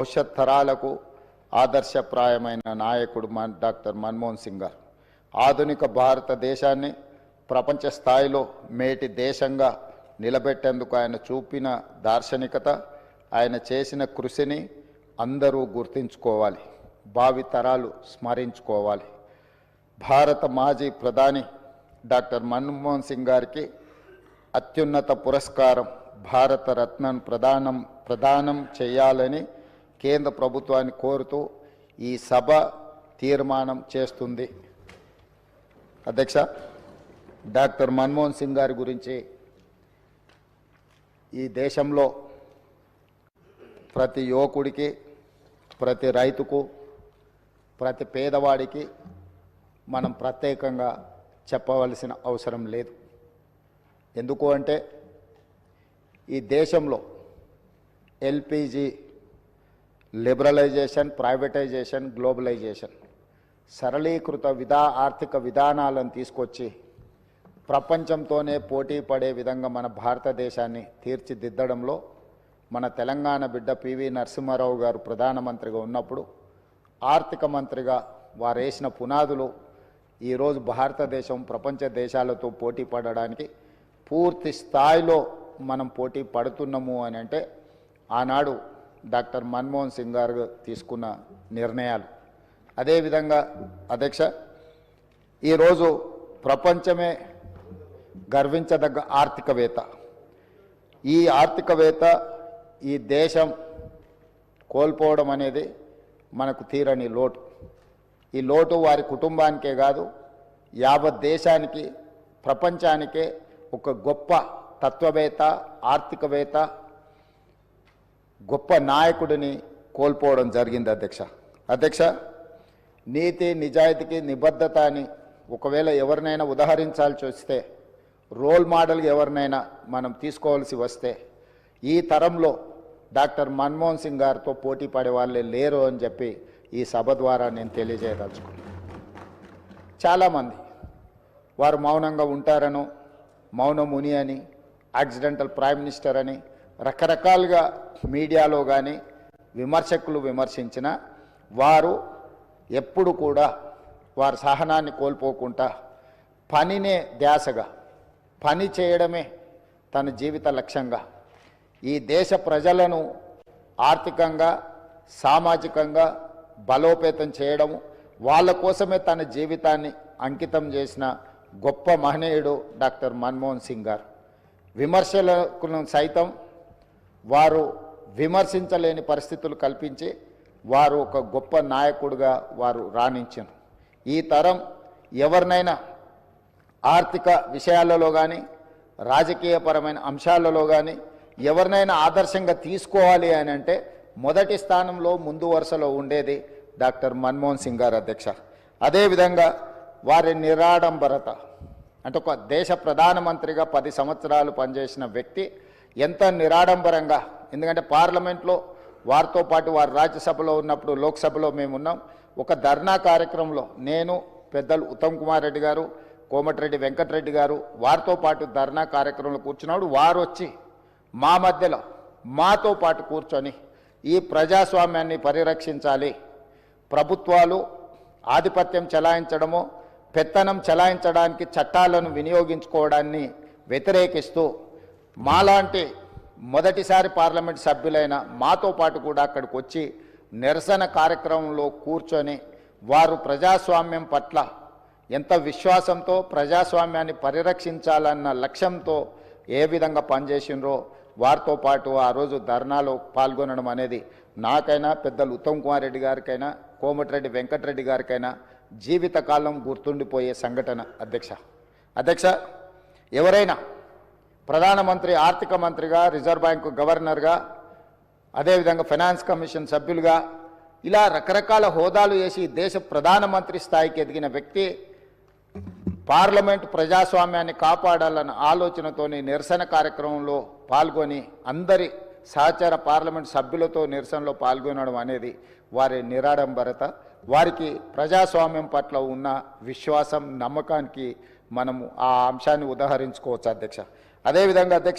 భవిష్యత్ తరాలకు ఆదర్శప్రాయమైన నాయకుడు మన్ డాక్టర్ మన్మోహన్ సింగ్ గారు ఆధునిక భారతదేశాన్ని ప్రపంచ స్థాయిలో మేటి దేశంగా నిలబెట్టేందుకు ఆయన చూపిన దార్శనికత ఆయన చేసిన కృషిని అందరూ గుర్తించుకోవాలి భావి తరాలు స్మరించుకోవాలి. భారత మాజీ ప్రధాని డాక్టర్ మన్మోహన్ సింగ్ గారికి అత్యున్నత పురస్కారం భారతరత్నం ప్రదానం ప్రదానం చేయాలని కేంద్ర ప్రభుత్వాన్ని కోరుతూ ఈ సభ తీర్మానం చేస్తుంది. అధ్యక్ష డాక్టర్ మన్మోహన్ సింగ్ గారి గురించి ఈ దేశంలో ప్రతి యువకుడికి ప్రతి రైతుకు ప్రతి పేదవాడికి మనం ప్రత్యేకంగా చెప్పవలసిన అవసరం లేదు. ఎందుకు అంటే ఈ దేశంలో ఎల్పిజి లిబరలైజేషన్ ప్రైవేటైజేషన్ గ్లోబలైజేషన్. సరళీకృత విధా ఆర్థిక విధానాలను తీసుకొచ్చి ప్రపంచంతోనే పోటీ పడే విధంగా మన భారతదేశాన్ని తీర్చిదిద్దడంలో మన తెలంగాణ బిడ్డ పివి నరసింహారావు గారు ప్రధానమంత్రిగా ఉన్నప్పుడు ఆర్థిక మంత్రిగా వారు వేసిన పునాదులు ఈరోజు భారతదేశం ప్రపంచ దేశాలతో పోటీ పడడానికి పూర్తి స్థాయిలో మనం పోటీ పడుతున్నాము అని అంటే ఆనాడు డాక్టర్ మన్మోహన్ సింగ్ గారు తీసుకున్న నిర్ణయాలు. అదేవిధంగా అధ్యక్ష ఈరోజు ప్రపంచమే గర్వించదగ్గ ఆర్థికవేత్త. ఈ ఆర్థికవేత్త ఈ దేశం కోల్పోవడం అనేది మనకు తీరని లోటు. ఈ లోటు వారి కుటుంబానికే కాదు యావత్ దేశానికి ప్రపంచానికే ఒక గొప్ప తత్వవేత్త ఆర్థికవేత్త గొప్ప నాయకుడిని కోల్పోవడం జరిగింది అధ్యక్ష. అధ్యక్ష నీతి నిజాయితీకి నిబద్ధత అని ఒకవేళ ఎవరినైనా ఉదహరించాల్సి వస్తే రోల్ మోడల్ ఎవరినైనా మనం తీసుకోవాల్సి వస్తే ఈ తరంలో డాక్టర్ మన్మోహన్ సింగ్ గారితో పోటీ పడే వాళ్ళే లేరు అని చెప్పి ఈ సభ ద్వారా నేను తెలియజేయదలుచుకున్నాను చాలామంది వారు మౌనంగా ఉంటారనో మౌన ముని అని యాక్సిడెంటల్ ప్రైమ్ మినిస్టర్ అని రకరకాలుగా మీడియాలో కానీ విమర్శకులు విమర్శించిన వారు ఎప్పుడు కూడా వారి సహనాన్ని కోల్పోకుండా పనినే ధ్యాసగా పని చేయడమే తన జీవిత లక్ష్యంగా ఈ దేశ ప్రజలను ఆర్థికంగా సామాజికంగా బలోపేతం చేయడము వాళ్ళ కోసమే తన జీవితాన్ని అంకితం చేసిన గొప్ప మహనీయుడు డాక్టర్ మన్మోహన్ సింగ్ గారు. విమర్శలకు సైతం వారు విమర్శించలేని పరిస్థితులు కల్పించి వారు ఒక గొప్ప నాయకుడిగా వారు రాణించారు ఈ తరం ఎవరినైనా ఆర్థిక విషయాలలో కానీ రాజకీయపరమైన అంశాలలో కానీ ఎవరినైనా ఆదర్శంగా తీసుకోవాలి అని అంటే మొదటి స్థానంలో ముందు వరుసలో ఉండేది డాక్టర్ మన్మోహన్ సింగ్ గారు అధ్యక్ష. అదేవిధంగా వారి నిరాడంబరత అంటే ఒక దేశ ప్రధానమంత్రిగా పది సంవత్సరాలు పనిచేసిన వ్యక్తి ఎంత నిరాడంబరంగా. ఎందుకంటే పార్లమెంట్లో వారితో పాటు వారు రాజ్యసభలో ఉన్నప్పుడు లోక్సభలో మేము ఉన్నాం. ఒక ధర్నా కార్యక్రమంలో నేను పెద్దలు ఉత్తమ్ కుమార్ రెడ్డి గారు కోమటిరెడ్డి వెంకటరెడ్డి గారు వారితో పాటు ధర్నా కార్యక్రమంలో కూర్చున్నాడు వారు వచ్చి మా మధ్యలో మాతో పాటు కూర్చొని ఈ ప్రజాస్వామ్యాన్ని పరిరక్షించాలి. ప్రభుత్వాలు ఆధిపత్యం చెలాయించడము పెత్తనం చెలాయించడానికి చట్టాలను వినియోగించుకోవడాన్ని వ్యతిరేకిస్తూ మాలాంటి మొదటిసారి పార్లమెంట్ సభ్యులైన మాతో పాటు కూడా అక్కడికి వచ్చి నిరసన కార్యక్రమంలో కూర్చొని వారు ప్రజాస్వామ్యం పట్ల ఎంత విశ్వాసంతో ప్రజాస్వామ్యాన్ని పరిరక్షించాలన్న లక్ష్యంతో ఏ విధంగా పనిచేసినరో వారితో పాటు ఆ రోజు ధర్నాలో పాల్గొనడం అనేది నాకైనా పెద్దలు ఉత్తమ్ కుమార్ రెడ్డి గారికైనా కోమటిరెడ్డి వెంకటరెడ్డి గారికైనా జీవితకాలం గుర్తుండిపోయే సంఘటన. అధ్యక్ష అధ్యక్ష ఎవరైనా ప్రధానమంత్రి ఆర్థిక మంత్రిగా రిజర్వ్ బ్యాంకు గవర్నర్గా అదేవిధంగా ఫైనాన్స్ కమిషన్ సభ్యులుగా ఇలా రకరకాల హోదాలు వేసి దేశ ప్రధానమంత్రి స్థాయికి ఎదిగిన వ్యక్తి పార్లమెంట్ ప్రజాస్వామ్యాన్ని కాపాడాలన్న ఆలోచనతోని నిరసన కార్యక్రమంలో పాల్గొని అందరి సహచార పార్లమెంట్ సభ్యులతో నిరసనలో పాల్గొనడం అనేది వారి నిరాడంబరత. వారికి ప్రజాస్వామ్యం పట్ల ఉన్న విశ్వాసం నమ్మకానికి మనము ఆ అంశాన్ని ఉదాహరించుకోవచ్చు అధ్యక్ష. అదేవిధంగా అధ్యక్ష